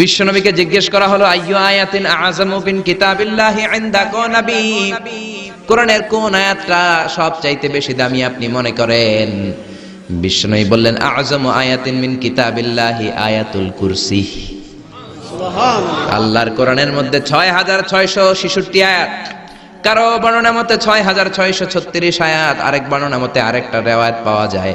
বিশ্বনবীকে জিজ্ঞেস করা হলো, আইয়ু আয়াতিন আযামু বিন কিতাবিল্লাহি ইনদাকা নবী? কোরআনের কোন আয়াতটা সবচাইতে বেশি দামি আপনি মনে করেন? বিশ্বনবী বললেন আযমু আয়াতিন মিন কিতাবিল্লাহি আয়াতুল কুরসি। আল্লাহর কোরআনের মধ্যে ছয় হাজার ছয়শো ছেষট্টি আয়াত। কারও বর্ণনা মতে ছয় হাজার ছয়শো ছত্রিশ আয়াত, আরেক বর্ণনা মতে আরেকটা রেওয়ায়ত পাওয়া যায়।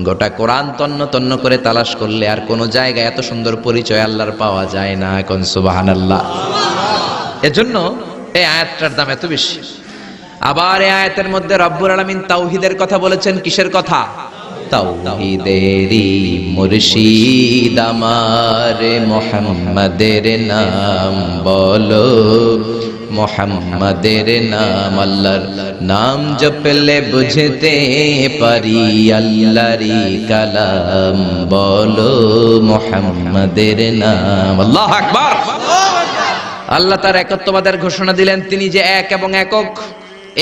গোটা কোরআন তন্ন তন্ন করে তালাশ করলে আর কোন জায়গায় এত সুন্দর পরিচয় আল্লাহর পাওয়া যায় না এখন, সুবহানাল্লাহ। এজন্য এই আয়াতটার দাম এত বেশি। আবার এই আয়াতের মধ্যে রব্বুর আলামিন তাওহীদের কথা বলেছেন, কিসের কথা? তাওহীদেরই মুর্শিদ আমার, মোহাম্মদের নাম বলো। মোহাম্মদের নাম আল্লাহর নাম জপলে বুঝতে পারি আল্লাহরি কালাম। বলো মোহাম্মদের নাম। আল্লাহ আকবার। আল্লাহ তার একত্ববাদের ঘোষণা দিলেন, তিনি যে এক এবং একক।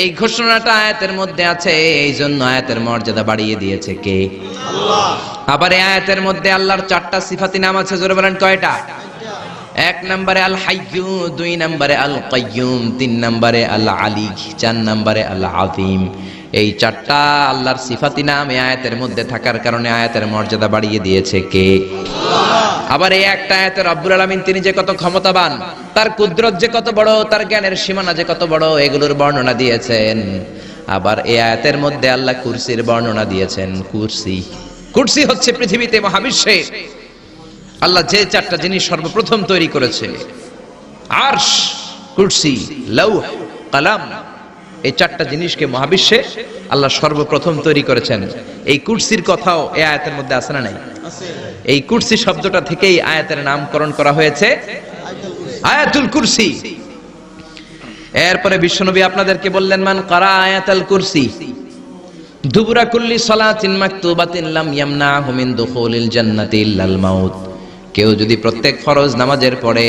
এই ঘোষণাটা আয়াতের মধ্যে আছে, এই জন্য আয়াতের মর্যাদা বাড়িয়ে দিয়েছে কে? আবার এই আয়াতের মধ্যে আল্লাহর চারটা সিফাতি নাম আছে, জোরে বলেন কয়টা? এক নম্বরে আল হাইয়ু দুই নম্বরে আল কাইয়ুম তিন নম্বরে আল আলী চার নম্বরে আল আযীম এই চারটা আল্লাহর সিফাতি নাম এই আয়াতের মধ্যে থাকার কারণে আয়াতের মর্যাদা বাড়িয়ে দিয়েছে কে? আবার এই একটা আয়াতের রব্বুল আলামিন, তিনি যে কত ক্ষমতাবান, তার কুদরত যে কত বড়, তার জ্ঞানের সীমানা যে কত বড়, এগুলোর বর্ণনা দিয়েছেন। আবার এই আয়াতের মধ্যে আল্লাহ কুরসির বর্ণনা দিয়েছেন, কুরসি। কুরসি হচ্ছে পৃথিবীতে মহাবিশ্বে। আল্লাহ যে চারটা জিনিস সর্বপ্রথম তৈরি করেছে। আরশ, কুরসি, লৌহ, কালাম, এই চারটা জিনিসকে মহাবিশ্বে আল্লাহ সর্বপ্রথম তৈরি করেছেন। এই কুরসির কথাও এই আয়াতের মধ্যে আছে না নাই? এই কুরসি শব্দটা থেকেই আয়াতের নামকরণ করা হয়েছে। আয়াতুল কুরসি। এরপরে বিশ্বনবী আপনাদেরকে বললেন, মান কারা আয়াতুল কুরসি? দুবুরা কুল্লি সালাতিন মাকতুবাতিন লাম ইয়ামনাহু মিন দুখুলিল জান্নাতি ইল্লাল মাউত। কেউ যদি প্রত্যেক ফরজ নামাজের পরে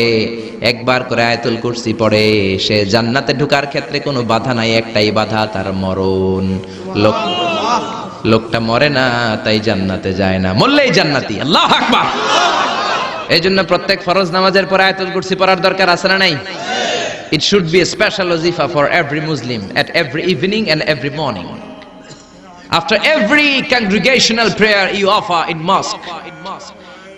একবার করে আয়াতুল কুরসি পড়ে, সে জান্নাতে ঢোকার ক্ষেত্রে কোনো বাধা নাই, একটাই বাধা, তার মরণ। লোক লোকটা মরে না, তাই জান্নাতে যায় না। মরলেই জান্নাতি। আল্লাহ আকবার। এই জন্য প্রত্যেক ফরজ নামাজের পরে আয়াতুল কুরসি পড়ার দরকার আছে না নাই? It should be special ওজিফা for every Muslim at every evening and every morning after every congregational prayer you offer in mosque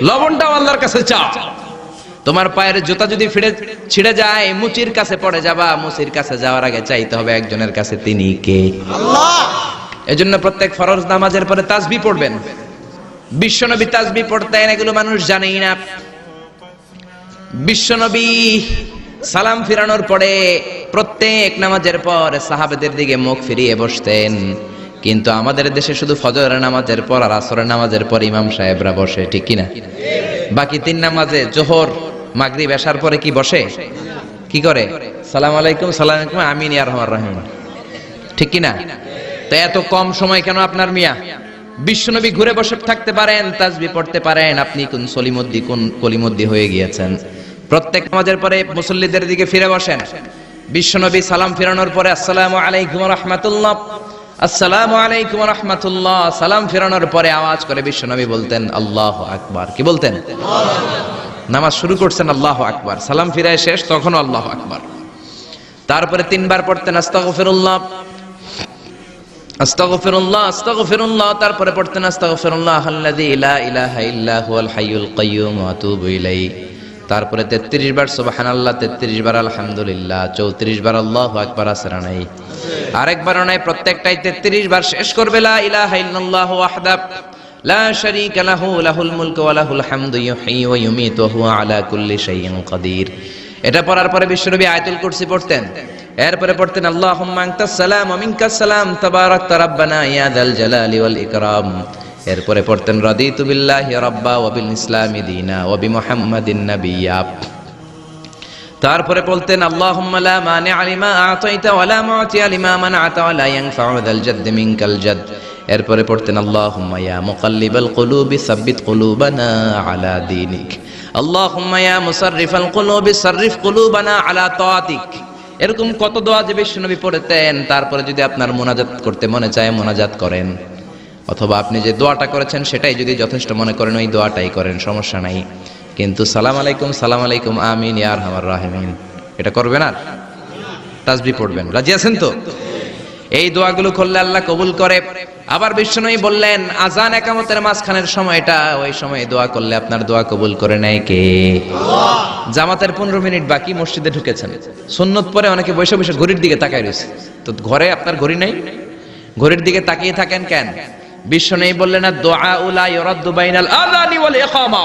লবণটাও আল্লাহর কাছে চাও। তোমার পায়ের জুতা যদি ফিরে ছিঁড়ে যায় মুচির কাছে পড়ে যাবা মুচির কাছে যাওয়ার আগে চাইতে হবে একজনের কাছে তিনি কে? এজন্য প্রত্যেক ফরজ নামাজের পরে তাসবি পড়বেন। বিশ্বনবী তাসবি পড়তেন এগুলো মানুষ জানেই না। বিশ্বনবী সালাম ফিরানোর পরে প্রত্যেক নামাজের পর সাহাবেদের দিকে মুখ ফিরিয়ে বসতেন। কিন্তু আমাদের দেশে শুধু ফজরের নামাজের পর আর আসরের নামাজের পর ইমাম সাহেবরা বসে, ঠিক কিনা? বাকি তিন নামাজে জোহর, মাগরিব, এশার পরে কি বসে? কি করে? সালাম আলাইকুম সালাম আলাইকুম, আমিন ইয়া রহমান রহিম। ঠিক কিনা? তো এত কম সময় কেন আপনার মিয়া? বিশ্বনবী ঘুরে বসে থাকতে পারেন, তাজবি পড়তে পারেন, আপনি কোন সলিমদ্দি, কোন কলিমদ্দি হয়ে গিয়েছেন? প্রত্যেক নামাজের পরে মুসল্লিদের দিকে ফিরে বসেন। বিশ্বনবী সালাম ফেরানোর পরে, আসসালামু আলাইকুম রহমাতুল্লাহ। আসসালামু আলাইকুম রহমাতুল্লাহ। সালাম ফেরানোর পরে আওয়াজ করে বিশ্বনবী বলতেন, আল্লাহ আকবার। কি বলতেন? নামাজ শুরু করছেন, আল্লাহ আকবার। সালাম ফিরায় শেষ আল্লাহ আকবার। তারপরে তিনবার পড়তেন, আস্তাগফিরুল্লাহ। আস্তাগফিরুল্লাহ আস্তাগফিরুল্লাহ। তারপরে পড়তেন হুয়াল তারপরে 33 বার, সুবহানাল্লাহ 33 বার আলহামদুলিল্লাহ 34 বার আল্লাহ আকবার, আসরা নাই। আরেকবার নাই, প্রত্যেকটাই 33 বার শেষ করবে আলা এটা পড়ার পরে বিশ্বনবী আয়াতুল কুরসি পড়তেন। এরপরে পড়তেন, আল্লাহুম্মা আনতাস সালাম ওয়া মিনকাস সালাম, তাবারাকতা রাব্বানা ইয়া যাল জালালি ওয়াল ইকরাম। এরপরে পড়তেন, রাদিতু বিল্লাহি রাব্বা ওয়া বিল ইসলামি দীনা ওয়া বিমুহাম্মাদিন নাবিয়্যা তারপরে বলতেন, আল্লাহুম্মা লা মানি'a লিমা আ'তাইতা ওয়া লা মু'তিয়া লিমা মান'আতা ওয়া লা ইয়ানফা'ু যাল জাদ্দি মিনকাল জাদ এরপরে পড়তেন কুলুবি কুলুবানা আলা কুলুবি আলা এরকম কত দোয়া যে বিশ্বনবী পড়তেন, তারপরে যদি আপনার মোনাজাত করতে মনে চায়, মোনাজাত করেন। অথবা আপনি যে দোয়াটা করেছেন, সেটাই যদি যথেষ্ট মনে করেন, ওই দোয়াটাই করেন, সমস্যা নাই। কিন্তু সালাম আলাইকুম সালাম আলাইকুম, আমিন ইয়ার হামার রাহিমিন। এটা করবেন আর? তাসবি পড়বেন। রাজি আছেন তো? এই দোয়াগুলো করলে আল্লাহ কবুল করে। আবার বিষ্ণুই বললেন, আজান একামতের মাঝখানের সময়টা, ওই সময় দোয়া করলে আপনার দোয়া কবুল করে নেয় কে? জামাতের পনেরো মিনিট বাকি, মসজিদে ঢুকেছেন। সুন্নত পরে অনেকে বসে বসে ঘড়ির দিকে তাকায় রয়েছে। তো ঘরে আপনার ঘড়ি নাই? ঘড়ির দিকে তাকিয়ে থাকেন কেন? নেই বললেন দোয়া উলা ইরাদ্দু বাইনাল আযানি ওয়াল ইকামা।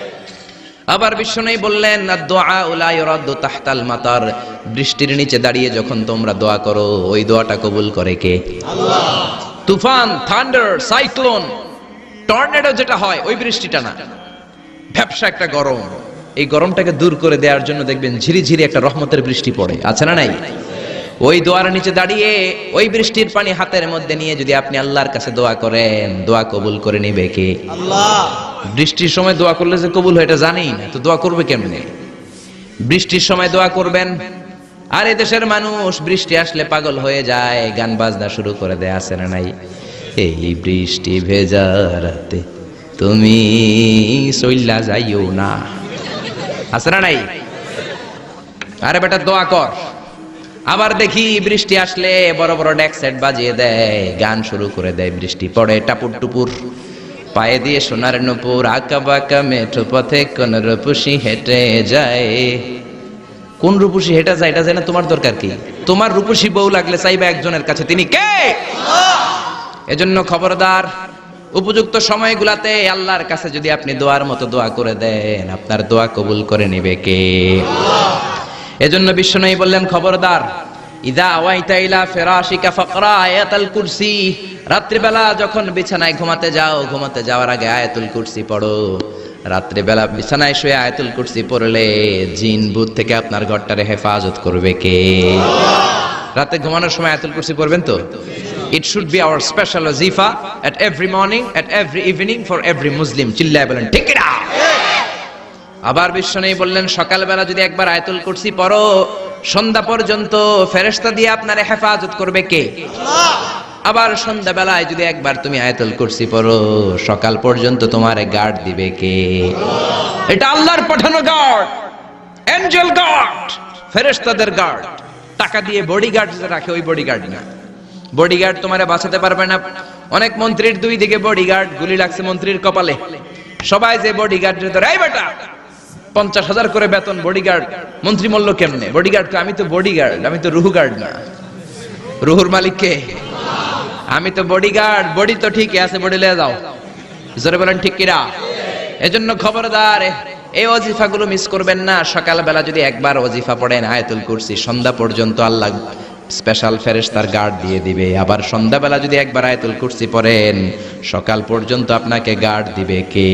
আবার বিষ্ণু বললেন দোয়া তাহতাল মাতার। বৃষ্টির নিচে দাঁড়িয়ে যখন তোমরা দোয়া করো ওই দোয়াটা কবুল করে কে? তুফান থান্ডার সাইক্লোন টর্নেডো যেটা হয় ওই বৃষ্টিটা না। ব্যবসা একটা গরম। এই গরমটাকে দূর করে দেওয়ার জন্য দেখবেন ঝিরিঝিরি ঝিরি একটা রহমতের বৃষ্টি পড়ে। আছে না নাই? ওই দোয়ার নিচে দাঁড়িয়ে ওই বৃষ্টির পানি হাতের মধ্যে নিয়ে যদি আপনি আল্লাহর কাছে দোয়া করেন দোয়া কবুল করে নিবে কে? আল্লাহ। বৃষ্টির সময় দোয়া করলে যে কবুল হয় এটা জানি না তো দোয়া করবে কেমনে? বৃষ্টির সময় দোয়া করবেন আর এ দেশের মানুষ বৃষ্টি আসলে পাগল হয়ে যায় গান বাজনা শুরু করে দেয় আছে না নাই? এই বৃষ্টি ভেজা রাতে তুমি সইল্লা যাইও না। আছে না নাই? আরে বেটা দোয়া কর। আবার দেখি বৃষ্টি আসলে বড় বড় ডেক সেট বাজিয়ে দেয়। গান শুরু করে দেয়, বৃষ্টি পড়ে টাপুর টুপুর। পায়ে দিয়ে সোনার নুপুর, আঁকা বাঁকা মেঠো পথে কোন রূপসী হেঁটে যায়। কোন রূপসী হেঁটে যায়, এটা জানে তোমার দরকার কি? তোমার রূপসী বউ লাগলে চাইবে একজনের কাছে। তিনি কে? এজন্য খবরদার, উপযুক্ত সময়গুলাতে আল্লাহর কাছে যদি আপনি দোয়ার মতো দোয়া করে দেন, আপনার দোয়া কবুল করে নেবে কে? এজন্য বিশ্বনবী বললেন, খবরদার, ইদা আওয়াইতা ইলা ফিরাশিকা ফাকরা আয়াতাল কুরসি। রাত্রিবেলা যখন বিছানায় ঘুমাতে যাও, ঘুমাতে যাওয়ার আগে আয়াতুল কুরসি পড়ো। রাত্রিবেলা বিছানায় শুয়ে আয়াতুল কুরসি পড়লে জিন ভূত থেকে আপনার ঘরটারে হেফাজত করবে কে? রাতে ঘুমানোর সময় আয়াতুল কুরসি পড়বেন তো? It should be our special ওয়াজিফা at every morning at every evening for every Muslim চিল্লায় বলেন, ঠিক এটা আবার বিশ্ব নেই বললেন, সকালবেলা যদি একবার আয়াতুল কুরসি পড়ো, সন্ধ্যা পর্যন্ত ফেরেশতা দিয়ে আপনারে হেফাজত করবে কে? আবার সন্ধ্যাবেলায় যদি একবার তুমি আয়াতুল কুরসি পড়ো, সকাল পর্যন্ত তোমার গার্ড দিবে কে? এটা আল্লাহর পাঠানো গার্ড, এঞ্জেল গার্ড ফেরেস্তাদের গার্ড। টাকা দিয়ে বডিগার্ড রাখে, ওই বডিগার্ড না। বডিগার্ড তোমারে বাঁচাতে পারবে না। অনেক মন্ত্রীর দুই দিকে বডিগার্ড গুলি লাগছে মন্ত্রীর কপালে। সবাই যে বডিগার্ড ধরে, এই বেটা পঞ্চাশ হাজার করে বেতন বডিগার্ড মন্ত্রী মল্ল কেমনে? বডিগার্ড আমি তো বডিগার্ড আমি তো রুহু গার্ড না। রুহুর মালিক কে? আমি তো বডিগার্ড বডি তো ঠিকই আছে বডি লিয়ে যাও। জোরে বলেন ঠিক কিরা এজন্য খবরদার, এই ওজিফাগুলো মিস করবেন না। সকালবেলা যদি একবার ওজিফা পড়েন, আয়াতুল কুরসি, সন্ধ্যা পর্যন্ত আল্লাহ স্পেশাল ফেরেশতার গার্ড দিয়ে দিবে। আবার সন্ধ্যাবেলা যদি একবার আয়াতুল কুরসি পড়েন, সকাল পর্যন্ত আপনাকে গার্ড দিবে কে?